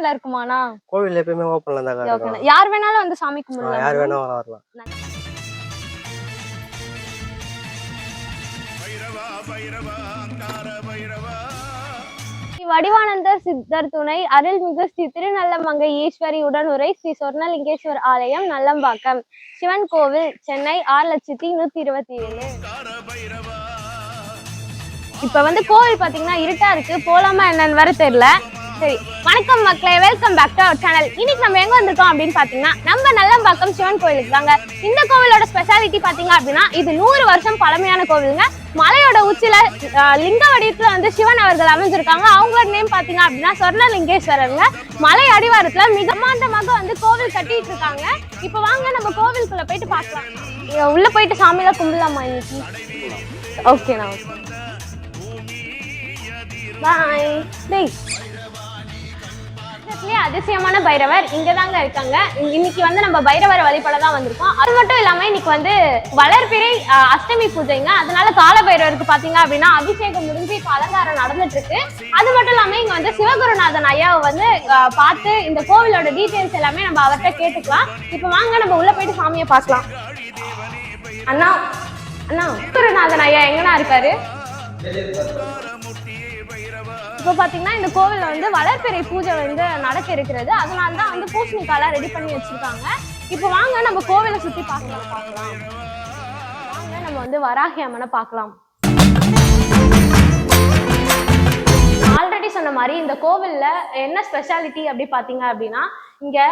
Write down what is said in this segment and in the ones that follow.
ஓபன்ல இருக்குமாண்ணா? கோவில் எப்பயுமே ஓப்பன்ல தான் இருக்கும் யார் வேணாலும் வந்து சாமி கும்பிடலாம். யார் வேணா வர வரலாம் வடிவானந்தர் சித்தர் துணை அருள்மிகு ஸ்ரீ திருநல்லமங்கை ஈஸ்வரி உடனுரை ஸ்ரீ சொர்ணலிங்கேஸ்வர் ஆலயம் நல்லம்பாக்கம். சிவன் கோவில் சென்னை ஆறு லட்சத்தி நூத்தி இருபத்தி ஏழு. இப்ப வந்து கோவில் பாத்தீங்கன்னா இருட்டா இருக்கு. போலாமா என்னன்னு வர தெரியல. சரி வணக்கம் மக்களே. Welcome back to our channel இன்னைக்கு நம்ம எங்க வந்திருக்கோம் அப்படின்னு பாத்தீங்கன்னா நம்ம நல்லம்பாக்கம் சிவன் கோயிலுக்கு தாங்க. இந்த கோவிலோட ஸ்பெஷாலிட்டி பாத்தீங்க அப்படின்னா இது நூறு வருஷம் பழமையான கோவிலுங்க. மலையோட உச்சியில லிங்க வடிவத்துல வந்து சிவன் அவர்கள் அமைஞ்சிருக்காங்க. அவங்களோட நேம் பாத்தீங்க அப்படின்னா சொர்ணலிங்கேஸ்வரருங்க. மலை அடிவாரத்துல மிக மாண்டமாக வந்து கோவில் கட்டிட்டு இருக்காங்க. இப்ப வாங்க நம்ம கோவிலுக்குள்ள போயிட்டு பாக்கலாம் உள்ள போயிட்டு சாமியில கும்பிடலாமா இன்னைக்கு? ஓகேண்ணா ஓகே பாய் டேய் பக்கத்துலயே அதிசயமான பைரவர் இங்க தாங்க இருக்காங்க இன்னைக்கு வந்து நம்ம பைரவரை வழிபட தான் வந்திருக்கோம். அது மட்டும் இல்லாம இன்னைக்கு வந்து வளர்பிறை அஷ்டமி பூஜைங்க. அதனால கால பைரவருக்கு பாத்தீங்க அப்படின்னா அபிஷேகம் முடிஞ்சு இப்ப அலங்காரம் நடந்துட்டு இருக்கு அது மட்டும் இல்லாம இங்க வந்து சிவகுருநாதன் ஐயாவை வந்து பார்த்து இந்த கோவிலோட டீட்டெயில்ஸ் எல்லாமே நம்ம அவர்கிட்ட கேட்டுக்கலாம். இப்ப வாங்க நம்ம உள்ள போயிட்டு சாமியை பார்க்கலாம். அண்ணா அண்ணா சிவகுருநாதன் ஐயா எங்கன்னா இருக்காரு? இப்போ பார்த்தீங்கன்னா இந்த கோவிலில் வந்து வளர்ப்பிறை பூஜை வந்து நடக்க இருக்கிறது அதனால தான் வந்து பூசணிக்காலாம் ரெடி பண்ணி வச்சுருக்காங்க. இப்போ வாங்க நம்ம கோவிலை சுற்றி பார்க்கலாம் பார்க்கலாம். வாங்க நம்ம வந்து வராகி அம்மனை பார்க்கலாம். ஆல்ரெடி சொன்ன மாதிரி இந்த கோவிலில் என்ன ஸ்பெஷாலிட்டி அப்படி பார்த்தீங்க அப்படின்னா இங்கே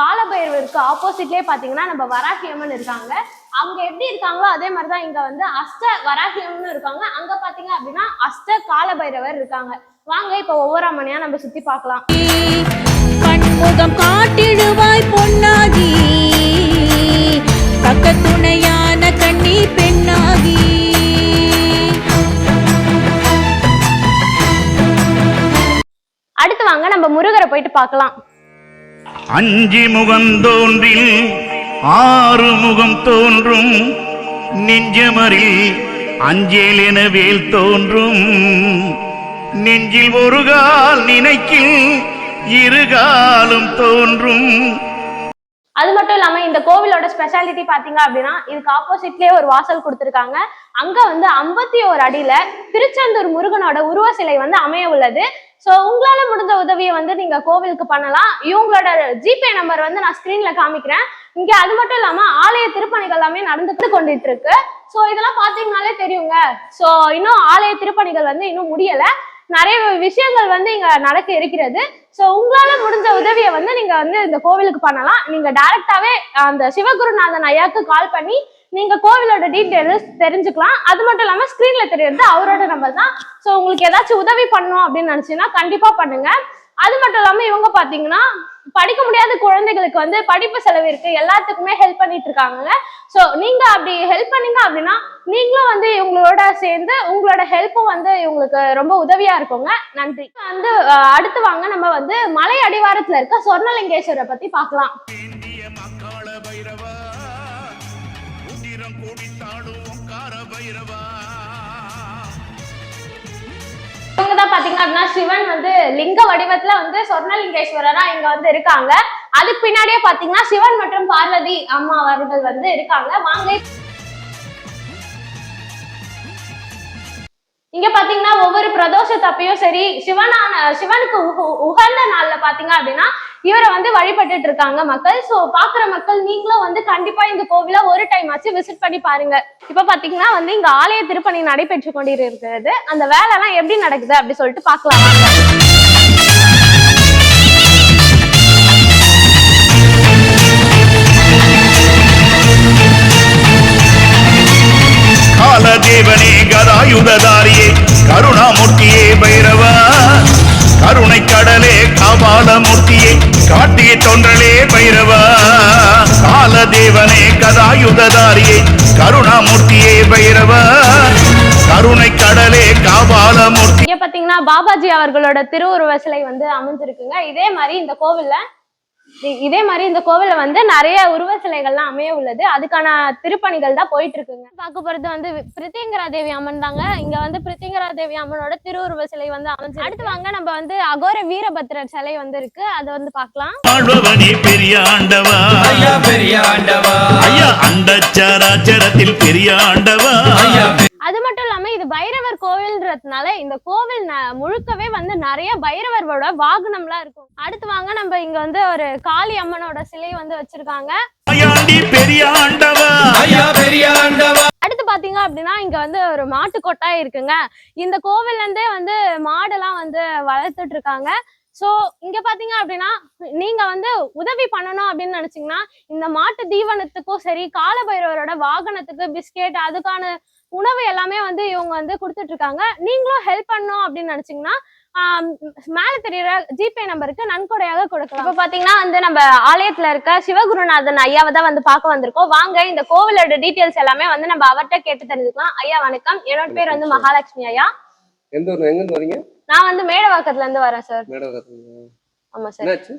காலபைரவருக்கு ஆப்போசிட்லேயே பார்த்தீங்கன்னா நம்ம வராகியம்மன் இருக்காங்க. அவங்க எப்படி இருக்காங்களோ அதே மாதிரி தான் இங்கே வந்து அஷ்ட வராகி இருக்காங்க. அங்கே பார்த்தீங்க அப்படின்னா அஷ்ட காலபைரவர் இருக்காங்க. வாங்க இப்போ ஒவ்வொரு அம்மனையா நம்ம சுத்தி பார்க்கலாம். பன்முகம் காட்டிடுவாய் பொன்னாகி பக்கத்துணையான கண்ணி பெண்ணாகி. அடுத்து வாங்க நம்ம முருகரை போயிட்டு பார்க்கலாம். அஞ்சி முகந்தோன்றில் ஆறு முகம் தோன்றும் நெஞ்சமரில் அஞ்சேல் என வேல் தோன்றும். நெஞ்சில் ஒரு கால் நினைக்கில் இருகாலும் தோன்றும். அது மட்டும் இல்லாம இந்த கோவிலோட ஸ்பெஷாலிட்டி பாத்தீங்க அப்படின்னா இதுக்கு ஆப்போசிட்லயே ஒரு வாசல் கொடுத்துருக்காங்க. அங்க வந்து ஐம்பத்தி ஒரு அடியில திருச்செந்தூர் முருகனோட உருவ சிலை வந்து அமைய உள்ளது. ஸோ உங்களால முடிஞ்ச உதவியை வந்து நீங்க கோவிலுக்கு பண்ணலாம். இவங்களோட ஜிபே நம்பர் வந்து நான் ஸ்கிரீன்ல காமிக்கிறேன். இங்க அது மட்டும் இல்லாம ஆலய திருப்பணிகள் எல்லாமே நடந்துட்டு கொண்டுட்டு இருக்கு ஸோ இதெல்லாம் பாத்தீங்கன்னாலே தெரியுங்க. ஸோ இன்னும் ஆலய திருப்பணிகள் வந்து இன்னும் முடியல. நிறைய விஷயங்கள் வந்து இங்க நடக்க இருக்கிறது. ஸோ உங்களால முடிஞ்ச உதவியை வந்து நீங்க வந்து இந்த கோவிலுக்கு பண்ணலாம். நீங்க டைரக்டாவே அந்த சிவகுருநாதன் ஐயாக்கு கால் பண்ணி நீங்க கோவிலோட டீட்டெயில்ஸ் தெரிஞ்சுக்கலாம். அது மட்டும் இல்லாம ஸ்கிரீன்ல தெரியறது அவரோட நம்பர் தான். ஸோ உங்களுக்கு ஏதாச்சும் உதவி பண்ணணும் அப்படின்னு நினைச்சீங்கன்னா கண்டிப்பா பண்ணுங்க. அது மட்டும் இல்லாம இவங்க பாத்தீங்கன்னா படிக்க முடியாத குழந்தைகளுக்கு வந்து படிப்பு செலவு இருக்கு எல்லாத்துக்குமே ஹெல்ப் பண்ணிட்டு இருக்காங்க ஸோ நீங்க அப்படி ஹெல்ப் பண்ணீங்க அப்படின்னா நீங்களும் வந்து இவங்களோட சேர்ந்து உங்களோட ஹெல்ப்பும் வந்து இவங்களுக்கு ரொம்ப உதவியா இருக்குங்க. நன்றி. வந்து அடுத்து வாங்க நம்ம வந்து மலை அடிவாரத்துல இருக்க சொர்ணலிங்கேஸ்வரை பத்தி பார்க்கலாம். தான் பாத்தீங்க அப்படின்னா சிவன் வந்து லிங்க வடிவத்துல வந்து சொர்ணலிங்கேஸ்வரரா இங்க வந்து இருக்காங்க. அதுக்கு பின்னாடியே பாத்தீங்கன்னா சிவன் மற்றும் பார்வதி அம்மா அவர்கள் வந்து இருக்காங்க. வாங்க. இங்க பாத்தீங்கன்னா ஒவ்வொரு தப்பியும் சரி சிவனான சிவனுக்கு உகந்த நாள்ல பாத்தீங்க அப்படின்னா இவரை வந்து வழிபட்டுட்டு இருக்காங்க மக்கள். சோ பாக்குற மக்கள் நீங்களும் வந்து கண்டிப்பா இந்த கோவில ஒரு டைம் ஆச்சு விசிட் பண்ணி பாருங்க. இப்ப பாத்தீங்கன்னா வந்து இங்க ஆலய திருப்பணி நடைபெற்று கொண்டிருக்கிறது. அந்த வேலை எல்லாம் எப்படி நடக்குது அப்படி சொல்லிட்டு பார்க்கலாம் காலதேவனே கதாயுததாரியே கருணாமூர்த்தியே பைரவா. கருணை கடலே காபாலமூர்த்தியே காட்டிய தொன்றலே பைரவா. காலதேவனே கதாயுததாரியே கருணாமூர்த்தியே பைரவா. கருணை கடலே காபாலமூர்த்தி பாத்தீங்கன்னா பாபாஜி அவர்களோட திருவுருவ சிலை வந்து அமைஞ்சிருக்குங்க. இதே மாதிரி இந்த கோவில்ல இதே மாதிரி இந்த கோவில்ல வந்து நிறைய உருவ சிலைகள்லாம் அமைய உள்ளது. அதுக்கான திருப்பணிகள் தான் போயிட்டு இருக்குங்க. பார்க்க போறது வந்து பிரித்திங்கரா தேவி அம்மன் தாங்க. இங்க வந்து பிரித்திங்கரா தேவி அம்மனோட திருவுருவ சிலை வந்து அமைஞ்சு அடுத்து வாங்க நம்ம வந்து அகோர வீரபத்ரர் சிலை வந்து இருக்கு. அதை வந்து பார்க்கலாம். பெரிய ஆண்டவா. ஐயா பெரிய ஆண்டவா. ஐயா அண்டச்சராச்சரத்தில் பெரிய ஆண்டவா. ஐயா அது மட்டும் பைரவர் கோவில்ன்றதுனால இந்த கோவில் ந- முழுக்கவே வந்து நிறைய பைரவரோட வாகனம்லாம் இருக்கும். அடுத்து வாங்க நம்ம இங்க வந்து ஒரு காளி அம்மனோட சிலை வந்து வச்சிருக்காங்க. அடுத்து பாத்தீங்க அப்படின்னா இங்க வந்து ஒரு மாட்டு கொட்டாய் இருக்குங்க. இந்த கோவில்ல இருந்தே வந்து மாடெல்லாம் வந்து வளர்த்துட்டு இருக்காங்க. சோ இங்க பாத்தீங்க அப்படின்னா நீங்க வந்து உதவி பண்ணணும் அப்படின்னு நினைச்சீங்கன்னா இந்த மாட்டு தீவனத்துக்கும் சரி காலபைரவரோட வாகனத்துக்கு பிஸ்கெட் அதுக்கான உணவு எல்லாமே வந்து இவங்க வந்து கொடுத்துட்டு இருக்காங்க நீங்களும் ஹெல்ப் பண்ணணும் அப்படின்னு நினைச்சீங்கன்னா மேல தெரியற ஜிபே நம்பருக்கு நன்கொடையாக கொடுக்கலாம். இப்ப பாத்தீங்கன்னா வந்து நம்ம ஆலயத்துல இருக்க சிவகுருநாதன் ஐயாவை தான் வந்து பார்க்க வந்திருக்கோம். வாங்க இந்த கோவிலோட டீடைல்ஸ் எல்லாமே வந்து நம்ம அவர்கிட்ட கேட்டு தெரிஞ்சுக்கலாம். ஐயா வணக்கம். என்னோட பேர் வந்து மகாலட்சுமி ஐயா. எந்த ஊர் எங்கேருந்து வரீங்க? நான் வந்து மேடவாக்கத்துல இருந்து வரேன் சார். மேடம் ஆமா சார். என்னாச்சு?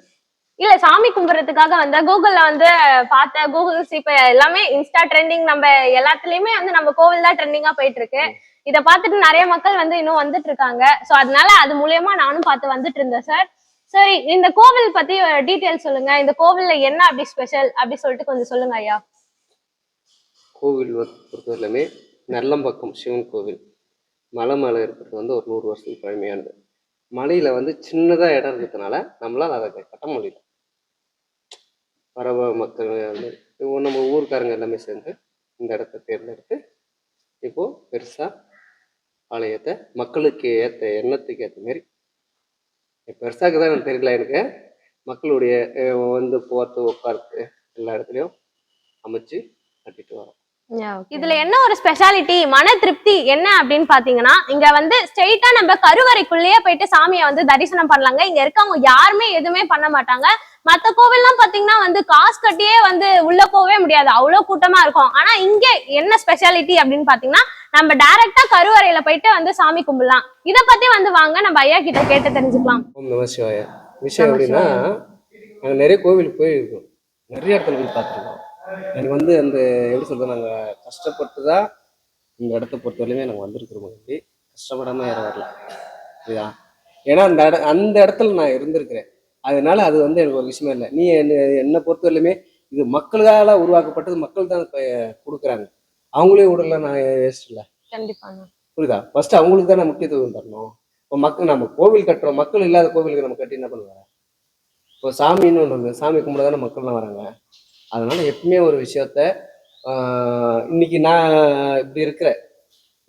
இல்ல சாமி கும்பிடுறதுக்காக வந்து கூகுள்ல வந்து பார்த்தேன் கூகுள் இப்ப எல்லாமே இன்ஸ்டா ட்ரெண்டிங் நம்ம எல்லாத்துலயுமே வந்து நம்ம கோவில் தான் ட்ரெண்டிங்கா போயிட்டு இருக்கு இத பார்த்துட்டு நிறைய மக்கள் வந்து இன்னும் வந்துட்டு இருக்காங்க. சோ அதனால அது மூலியமா நானும் பார்த்து வந்துட்டு இருந்தேன் சார் சரி இந்த கோவில் பத்தி டீடைல் சொல்லுங்க. இந்த கோவில்ல என்ன அப்படி ஸ்பெஷல் அப்படி சொல்லிட்டு கொஞ்சம் சொல்லுங்க ஐயா. கோவில் பொறுத்தவரையிலுமே நல்லம்பக்கம் சிவன் கோவில். மலை மேலே இருக்கிறது வந்து ஒரு நூறு வருஷத்துக்கு பழமையானது. மலையில் வந்து சின்னதாக இடம் இருக்கிறதுனால நம்மளால் அதை கட்ட முடியல. பரவ மக்கள் இப்போ நம்ம ஊருக்காரங்க எல்லாமே சேர்ந்து இந்த இடத்த தேர்ந்தெடுத்து இப்போது பெருசாக ஆலயத்தை மக்களுக்கு ஏற்ற எண்ணத்துக்கு ஏற்ற மாரி பெருசாக தான் எனக்கு தெரியல எனக்கு. மக்களுடைய வந்து போகிறது உட்கார்றது எல்லா இடத்துலையும் அமைச்சு கட்டிட்டு வரோம். இதுல என்ன ஒரு ஸ்பெஷாலிட்டி மன திருப்தி என்ன அப்படின்னு பாத்தீங்கன்னா இங்க வந்து ஸ்ட்ரெயிட்டா நம்ம கருவறைக்குள்ளேயே போயிட்டு சாமியை வந்து தரிசனம் பண்ணலாங்க. இங்க இருக்கவங்க யாருமே எதுவுமே பண்ண மாட்டாங்க. மத்த கோவில்லாம் பாத்தீங்கன்னா வந்து காசு கட்டியே வந்து உள்ள போகவே முடியாது. அவ்வளவு கூட்டமா இருக்கும். ஆனா இங்க என்ன ஸ்பெஷாலிட்டி அப்படின்னு பாத்தீங்கன்னா நம்ம டைரக்டா கருவறையில போயிட்டு வந்து சாமி கும்பிடலாம். இத பத்தி வந்து வாங்க நம்ம ஐயா கிட்ட கேட்டு தெரிஞ்சுக்கலாம். விஷயம் எப்படின்னா நிறைய கோவிலுக்கு போயிருக்கோம். நிறைய இடத்துல போய் பார்த்துருக்கோம். எனக்கு வந்து அந்த எப்படி சொல்றது நாங்கள் கஷ்டப்பட்டு தான் இந்த இடத்த பொறுத்தவரையுமே நாங்கள் வந்திருக்கிறோம் அப்படி கஷ்டப்படாமல் யாரும் வரல. புரியுதா? ஏன்னா அந்த இட அந்த இடத்துல நான் இருந்திருக்கிறேன். அதனால அது வந்து எனக்கு ஒரு விஷயமே இல்லை. நீ என்ன என்னை பொறுத்தவரையிலுமே இது மக்களால் உருவாக்கப்பட்டது மக்கள் தான் கொடுக்குறாங்க. அவங்களே விடல நான் வேஸ்ட் இல்லை. கண்டிப்பா புரியுதா? ஃபர்ஸ்ட் அவங்களுக்கு தானே முக்கியத்துவம் தரணும். இப்போ மக்கள் நம்ம கோவில் கட்டுறோம். மக்கள் இல்லாத கோவிலுக்கு நம்ம கட்டி என்ன பண்ணுவாங்க? இப்போ சாமின்னு ஒன்று சாமி கும்பிட தானே மக்கள்லாம் வராங்க. அதனால் எப்பவுமே ஒரு விஷயத்த இன்னைக்கு நான் இப்படி இருக்கிறேன்.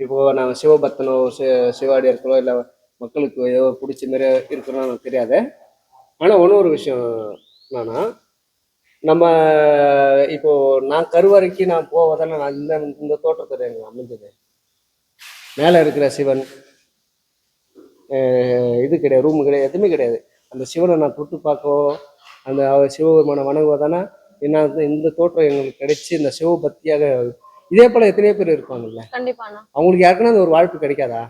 இப்போது நான் சிவபக்தனோ சி சிவாடி இருக்கிறோம் இல்லை மக்களுக்கு ஏதோ பிடிச்ச மாரி இருக்கிறோம் எனக்கு தெரியாது. ஆனால் ஒன்று ஒரு விஷயம் என்னன்னா நம்ம இப்போது நான் கருவறைக்கு நான் போவதானே நான் இந்த இந்த தோற்றத்தில் எனக்கு அமைஞ்சது. மேலே இருக்கிற சிவன் இது கிடையாது ரூம் கிடையாது எதுவுமே கிடையாது. அந்த சிவனை நான் தொட்டு பார்க்கவோ அந்த சிவபெருமானை வணங்குவோ தானே என்ன இந்த தோற்றம் எங்களுக்கு கிடைச்சி இந்த சிவபக்தியாக இதே போல எத்தனையோ பேர் இருப்பாங்கல்ல? அவங்களுக்கு யாருக்குன்னா அந்த ஒரு வாழ்ப்பு கிடைக்காதா?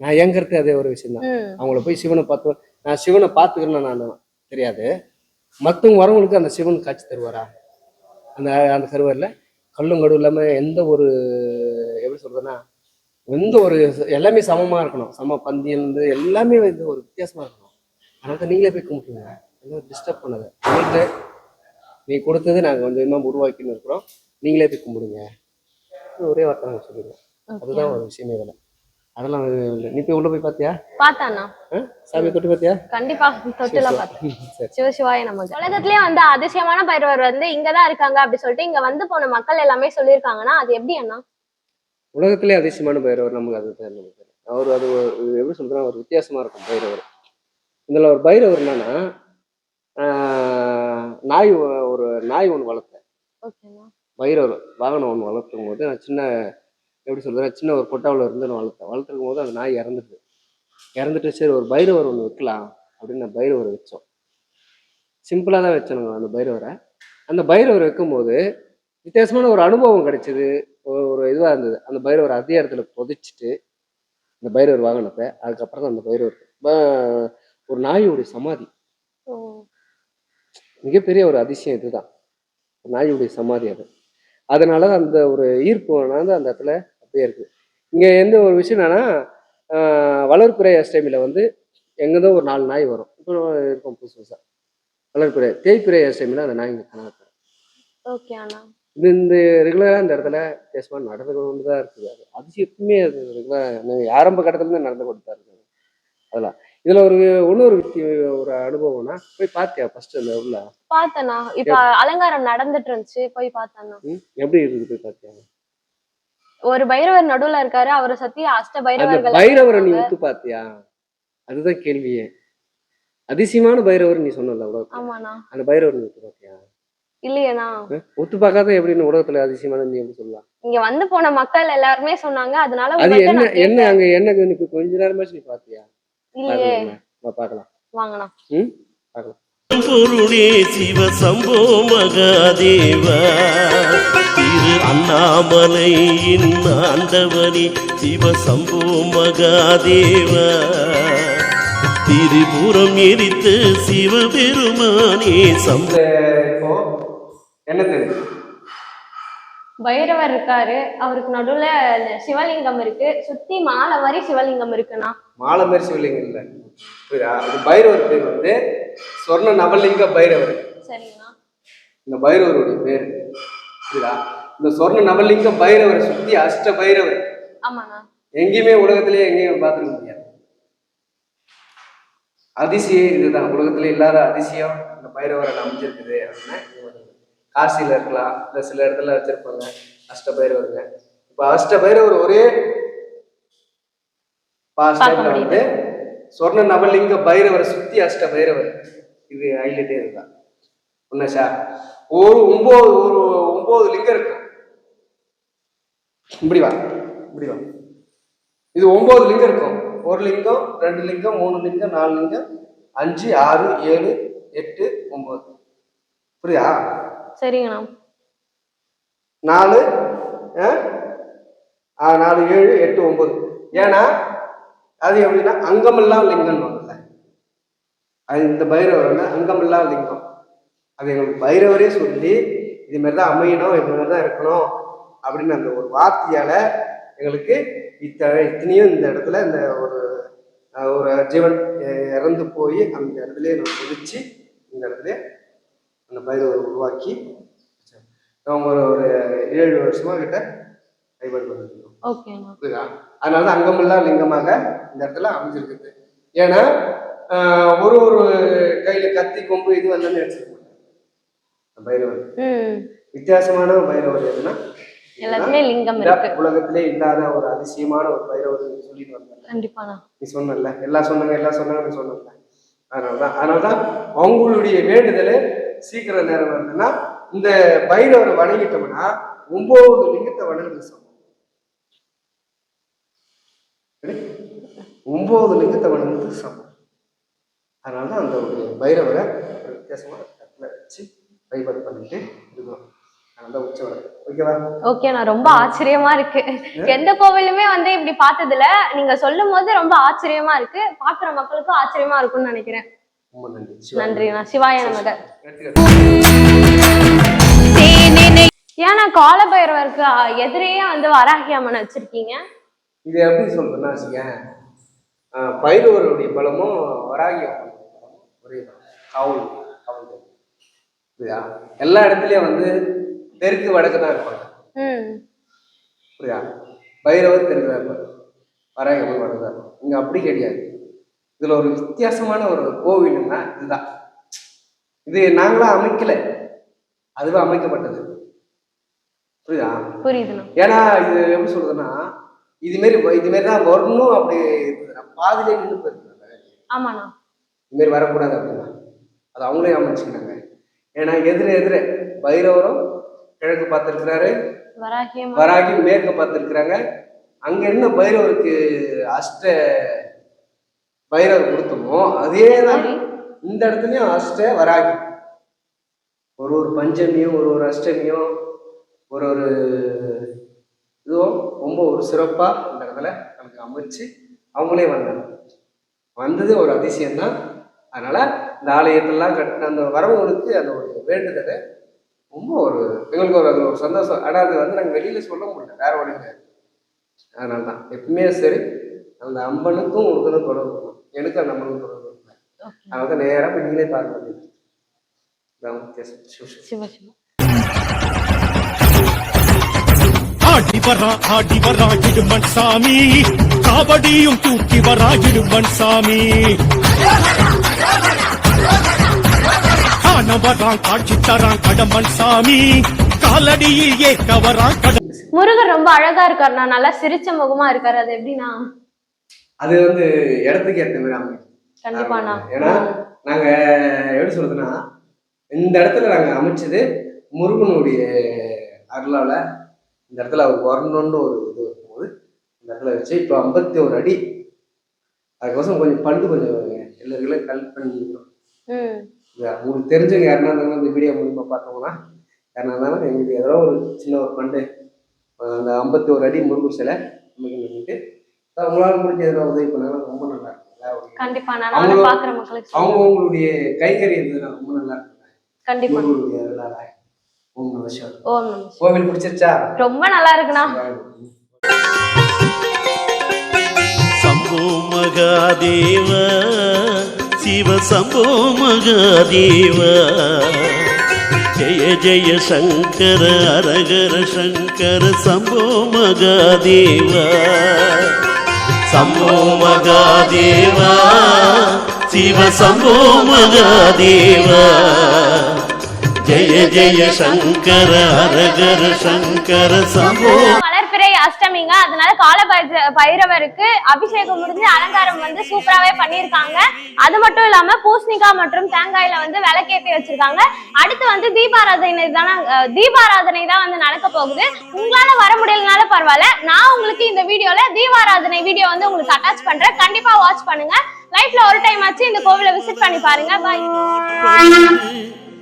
நான் ஏங்கிறது அதே ஒரு விஷயம் தான் அவங்கள போய் சிவனை பார்த்து நான் சிவனை பார்த்துக்கிறேன்னு நான் தெரியாது. மற்றவங்க வரவங்களுக்கு அந்த சிவன் காட்சி தருவாரா? அந்த அந்த கருவறையில் கல்லும் கடும் இல்லாமல் எந்த ஒரு எப்படி சொல்றதுன்னா எந்த ஒரு எல்லாமே சமமாக இருக்கணும். சம பந்தியிலிருந்து எல்லாமே வந்து ஒரு வித்தியாசமாக இருக்கணும். அதனால தான் நீங்களே போய் கும்பிட்டுருங்க எல்லாம் டிஸ்டர்ப் பண்ணாத. நீ கொடுத்தது நாங்கள் கொஞ்சம் இன்னும் உருவாக்கின்னு இருக்கிறோம். நீங்களே போய் கும்பிடுங்க. ஒரே வார்த்தை நாங்கள் சொல்லிடுவோம் அதுதான் ஒரு விஷயமே இதில். அதெல்லாம் நீ போய் உள்ள போய் பார்த்தியா பார்த்தாண்ணா ஆ? சாமியை தொட்டு பார்த்தியா கண்டிப்பா. தொட்டுலாம் பார்த்தேன் சரி. சிவசிவாய நமக்கு உலகத்திலேயே வந்து அதிசயமான பைரவர் வந்து இங்கதான் இருக்காங்க அப்படி சொல்லிட்டு இங்க வந்து போன மக்கள் எல்லாமே சொல்லியிருக்காங்கன்னா அது எப்படி அண்ணா? உலகத்திலே அதிசயமான பைரவர் நமக்கு அது நமக்கு. அவர் அது எப்படி சொல்றதுன்னா ஒரு வித்தியாசமா இருக்கும் பைரவர். இதில் ஒரு பைரவர் என்னன்னா நாய் ஒரு நாய் ஒன்று வளர்த்தேன். பைரவர் வாகனம் ஒன்று வளர்த்தும் போது நான் சின்ன எப்படி சொல்றது சின்ன ஒரு கொட்டாவில் இருந்து நான் வளர்த்தேன். வளர்த்துருக்கும் போது அந்த நாய் இறந்துட்டு இறந்துட்டு சரி ஒரு பைரவர் ஒன்று வைக்கலாம் அப்படின்னு நான் பைரவரை வச்சோம். சிம்பிளாக தான் வச்சோம் அந்த பைரவரை. அந்த பைரவர் வைக்கும்போது வித்தியாசமான ஒரு அனுபவம் கிடைச்சது. ஒரு- இதுவாக இருந்தது. அந்த பைரவர் அதே இடத்துல புதைச்சிட்டு அந்த பைரவர் வாகனத்தை அதுக்கப்புறம் தான் அந்த பைரவர் ஒரு நாயோடைய சமாதி. மிகப்பெரிய ஒரு அதிசயம் இதுதான். நாயுடைய சமாதி அது. அதனால அந்த ஒரு ஈர்ப்பு வந்து அந்த இடத்துல அப்படியே இருக்கு. இங்க எந்த ஒரு விஷயம் என்னன்னா வளர்ப்புறை அஷ்டமியில வந்து எங்கேதோ ஒரு நாலு நாய் வரும். இப்போ இருக்கும் புதுசு புதுசா. வளர்ப்புறை தேய்ப்புறை அஷ்டமியில அந்த நாய் இங்க போயிடும். ஓகே அண்ணா. இது இந்த ரெகுலராக இந்த இடத்துல வித்தியாசமா நடந்து கொண்டு தான் இருக்குது. அது அதிசயத்துமே அது ரெகுலராக ஆரம்ப கட்டத்துல இருந்து நடந்து கொண்டு தான் இருக்குது. அதெல்லாம். இதுல ஒரு இன்னொரு ஒரு அனுபவம்னா போய் பார்த்தியா ஃபர்ஸ்ட் அந்த உள்ள பார்த்தேண்ணா. இப்ப அலங்காரம் நடந்துட்டு இருந்துச்சு போய் பார்த்தேண்ணா? எப்படி இருக்குது போய் பார்த்தியா ஒரு பைரவர் நடுவுல இருக்காரு அவரை சத்தி அஷ்ட பைரவர்கள் பைரவரை நீ உத்து பார்த்தியா அதுதான் கேள்வியே அதிசயமான பைரவர் நீ சொன்னல உலகத்துல. ஆமாண்ணா. அந்த பைரவர் நீ உத்து பார்த்தியா இல்லையேண்ணா. ஆ? உத்து பார்க்காத எப்படின்னு உலகத்துல அதிசயமான நீ எப்படி சொல்லலாம்? இங்க வந்து போன மக்கள் எல்லாருமே சொன்னாங்க அதனால அது என்ன என்ன. அங்க என்ன கொஞ்ச நேரமாச்சு நீ பார்த்தியா இல்லையே. பார்க்கலாமா? வா பார்க்கலாம் வாங்கண்ணா. ம்? பார்க்கலாம் பொருளே சிவ சம்போ மகாதேவா. திரு அண்ணாமலையின் ஆண்டவனே சிவ சம்போ மகாதேவா. திரிபுரம் எரித்து சிவபெருமானே சம்போ என்ன பைரவர் இருக்காரு. அவருக்கு நடுவுல சிவலிங்கம் இருக்கு. சுத்தி மாலை மாதிரி சிவலிங்கம் இருக்குண்ணா. மாலை மாதிரி சிவலிங்கம் இல்லை புரியுதா? அது பைரவர் பேர் வந்து சொர்ண நவலிங்க பைரவர். இந்த பைரவருடைய பேர். புரியுதா? இந்த சொர்ண நவலிங்க பைரவரை சுத்தி அஷ்ட பைரவர். எங்கேயுமே உலகத்திலேயே எங்கேயும் பார்த்துருக்க முடியாது. அதிசயம் இதுதான். உலகத்துல இல்லாத அதிசயம் இந்த பைரவரை அமைஞ்சிருக்குது அப்படின்னா காசியில இருக்கலாம். இல்ல சில இடத்துல வச்சிருப்பாங்க அஷ்ட பைரவருங்க இப்ப அஷ்ட பைரவர் ஒரே பாஸ்ட் பார்க்க டைம்ல வந்து சொர்ண நவலிங்க பைரவரை சுத்தி அஷ்ட பைரவர். இது ஹைலைட்டே இதுதான். உன்னஷா ஒரு ஒன்பது ஒரு ஒன்பது லிங்கம் இருக்கும். இப்படி வா இப்படி வா. இது ஒன்பது லிங்கம் இருக்கும். ஒரு லிங்கம் ரெண்டு லிங்கம் மூணு லிங்கம் நாலு லிங்கம் அஞ்சு ஆறு ஏழு எட்டு ஒன்பது புரியுதா? சரிங்கண்ணா நாலு நாலு ஏழு எட்டு ஒன்பது ஏன்னா அது எப்படின்னா அங்கமெல்லாம் லிங்கம்னு வரும்ல அது இந்த பைரவர் வந்து அங்கமெல்லாம் லிங்கம். அது எங்களுக்கு பைரவரே சொல்லி இது மாதிரி தான் அமையணும் இது மாதிரி தான் இருக்கணும் அப்படின்னு அந்த ஒரு வார்த்தையால எங்களுக்கு இத்தனை இத்தனையும் இந்த இடத்துல இந்த ஒரு ஒரு ஜீவன் இறந்து போய் அந்த இடத்துல நம்ம பிடிச்சி இந்த இடத்துல அந்த பைரவரை உருவாக்கி அவங்க ஒரு ஒரு ஏழு வருஷமா கிட்ட வழிபாடு பண்ணிருக்கோம் அதனால தான் அங்கமெல்லாம் லிங்கமாக இந்த இடத்துல அமைஞ்சிருக்குது. ஏன்னா ஒரு ஒரு கையில கத்தி கொம்பு இது வந்து வச்சிருக்க மாட்டாங்க பைரவர். வித்தியாசமான பைரவர் எதுனா? எல்லாத்துலயும் லிங்கம் உலகத்திலே இல்லாத ஒரு அதிசயமான ஒரு பைரவர் சொல்லிட்டு வந்தல கண்டிப்பாண்ணா. நீ சொன்னல எல்லாம் சொன்னாங்க எல்லாம் சொன்னாங்க நீ சொன்னல அதனாலதான் அதனாலதான் அவங்களுடைய வேண்டுதல் சீக்கிரம் நேரம் வருதுன்னா இந்த பைரவரை வணங்கிட்டோம்னா ஒன்பது லிங்கத்தை வணங்குறது சமம் சரி? ஒன்பது லிங்கத்தை வணங்குறது சமம். அதனாலதான் அந்த ஒரு பைரவரை ஒரு வித்தியாசமான இடத்துல வச்சு வழிபாடு பண்ணிட்டு அதனால வழக்கு. ஓகேவா? ஓகேண்ணா ரொம்ப ஆச்சரியமா இருக்கு. எந்த கோவிலுமே வந்து இப்படி பார்த்தது இல்ல நீங்க சொல்லும் போது ரொம்ப ஆச்சரியமா இருக்கு. பாக்குற மக்களுக்கும் ஆச்சரியமா இருக்கும்னு நினைக்கிறேன். நன்றி. நன்றிண்ணா சிவாய. தேனினை ஏன்னா கால பைரவருக்கு அஹ், எதிரேயே வந்து வராகி அம்மன் வச்சிருக்கீங்க? இது எப்படி சொல்றேன்னா பைரவருடைய பலமும் வராகி அம்மனுடைய பலமும் ஒரே தான். காவல் காவல். புரியுதா? எல்லா இடத்துலயும் வந்து தெற்கு வடக்கு தான் இருப்பாங்க. ம். புரியுதா? பைரவர் தெற்கு தான் இருப்பாங்க வராகி அம்மன் வடக்கு தான் இருப்பாங்க இங்க அப்படி கிடையாது. இதுல ஒரு வித்தியாசமான ஒரு கோவில்னா இதுதான். இது நாங்களா அமைக்கல. அதுவே அமைக்கப்பட்டது. புரியுதா? புரியுதுண்ணா. ஏன்னா இது எப்படி சொல்றதுன்னா இது மாரி இது மாரி தான் வரணும் அப்படி பாதிலே நின்று போயிருந்தாங்க. ஆமாண்ணா. இது மாரி வரக்கூடாது அப்படின்னா. அது அவங்களே அமைச்சுக்கிட்டாங்க. ஏன்னா எதிர எதிர பைரவரும் கிழக்கு பார்த்துருக்கிறாரு. வராகி மேற்கு பார்த்துருக்குறாங்க. அங்க என்ன பைரவருக்கு அஷ்ட பைரவர் கொடுத்தோமோ அதே தான். இந்த இடத்துலயும் அஷ்ட வராகி ஒரு ஒரு பஞ்சமியும் ஒரு ஒரு அஷ்டமியும் ஒரு ஒரு இதுவும் ரொம்ப ஒரு சிறப்பா இந்த இடத்துல நமக்கு அமைச்சு அவங்களே வந்தாங்க வந்தது ஒரு அதிசயம் தான் அதனால இந்த ஆலயத்தெல்லாம் கட்டின அந்த வரவங்களுக்கு அந்த ஒரு வேண்டுதலை ரொம்ப ஒரு எங்களுக்கு ஒரு அது ஒரு சந்தோஷம். ஆனால் அது வந்து நாங்கள் வெளியில சொல்ல முடியல. வேற ஒன்றும் கிடையாது அதனால தான் எப்பவுமே சரி அந்த அம்மனுக்கும் உங்களுக்கு தான் தொடர்பு இருக்கும் எனக்கு அந்த அம்மனுக்கும் தொடர்பு இருக்கும் அதனால தான் நேராக நீங்களே பார்க்க இதான் வித்தியாசம். ஆடி வரா ஆடி வரா இடுமன் சாமி. காவடியும் தூக்கி வரா இடுமன் சாமி. வரான் காட்சி தரான் கடமன் சாமி. காலடியில் ஏற்க வரான் கட முருகர் ரொம்ப அழகா இருக்காருண்ணா நல்லா சிரிச்ச முகமா இருக்காரு. அது எப்படின்னா? அது வந்து இடத்துக்கு ஏற்ற மாதிரி அமையும். கண்டிப்பாண்ணா ஏன்னா நாங்க எப்படி சொல்றதுன்னா இந்த இடத்துல நாங்க அமைச்சது முருகனுடைய அருளால இந்த இடத்துல அவர் வரணும்னு ஒரு இது இருக்கும்போது இந்த இடத்துல வச்சு இப்போ ஐம்பத்தி ஒரு அடி. அதுக்கோசம் கொஞ்சம் பண்டு கொஞ்சம் எல்லாருக்கும் கல் பண்ணிக்கிறோம் ம். இது உங்களுக்கு தெரிஞ்சவங்க யாருன்னா இருந்தாலும் இந்த வீடியோ மூலியமா பார்த்தோம்னா யாருன்னா இருந்தாலும் எங்களுக்கு ஏதோ ஒரு சின்ன ஒரு பண்டு. அந்த ஐம்பத்தி ஒரு அடி முருகர் சிலை நமக்கு அவங்களால முடிஞ்ச ஏதோ உதவி பண்ணாலும் ரொம்ப நல்லா இருக்கும். சொல்றேன். அவங்கவுங்களுடைய கைகறி இருந்ததுன்னா ரொம்ப நல்லா இருக்கும் கண்டிப்பா. ஓம் நம சிவாய. ஓம் நம. கோவில் பிடிச்சிருச்சா ரொம்ப நல்லா இருக்குண்ணா. சம்போ மகாதேவ சிவ சம்போ மகாதேவ. ஜெய ஜெய சங்கர அரகர சங்கர சம்போ மகாதேவ. சம்போ மகாதேவ சிவ சம்போ மகாதேவ. ஜெய ஜெய சங்கர அரகர சங்கர சம்போ. வளர்பிறை அஷ்டமிங்க. அதனால கால பைர- பைரவருக்கு அபிஷேகம் முடிஞ்சு அலங்காரம் வந்து சூப்பராவே பண்ணியிருக்காங்க. அது மட்டும் இல்லாம பூசணிக்காய் மற்றும் தேங்காயில வந்து விளக்கேத்தி வச்சிருக்காங்க. அடுத்து வந்து தீபாராதனை தானே தீபாராதனை தான் வந்து நடக்க போகுது. உங்களால வர முடியலனாலும் பரவாயில்ல. நான் உங்களுக்கு இந்த வீடியோல தீபாராதனை வீடியோ வந்து உங்களுக்கு அட்டாச் பண்றேன். கண்டிப்பா வாட்ச் பண்ணுங்க. லைஃப்ல ஒரு டைம் ஆச்சு. இந்த கோவிலை விசிட் பண்ணி பாருங்க. பாய்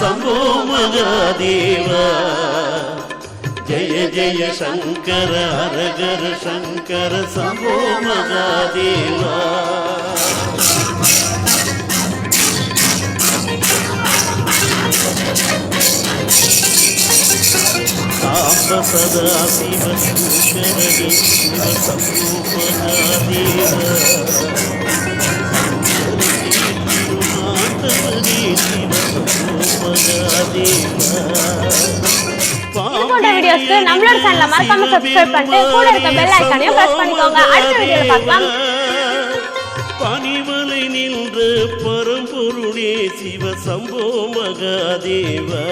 சிவ சம்போ மகாதேவா ஜெய ஜெய சங்கர ஹரகர சங்கர சம்போ மகாதேவா சாம்ப சதா சிவ சங்கர சிவ சம்போ இது போன்ற வீடியோஸ்க்கு நம்மளோட சேனலை மறக்காம சப்ஸ்கிரைப் பண்ணிட்டு கூட இருக்க பெல் ஐக்கானையும் பிரஸ் பண்ணிக்கோங்க. அடுத்த வீடியோல பார்க்கலாம். பனிமலை நின்று பரம்பொருளே சிவ சம்போ மகாதேவா.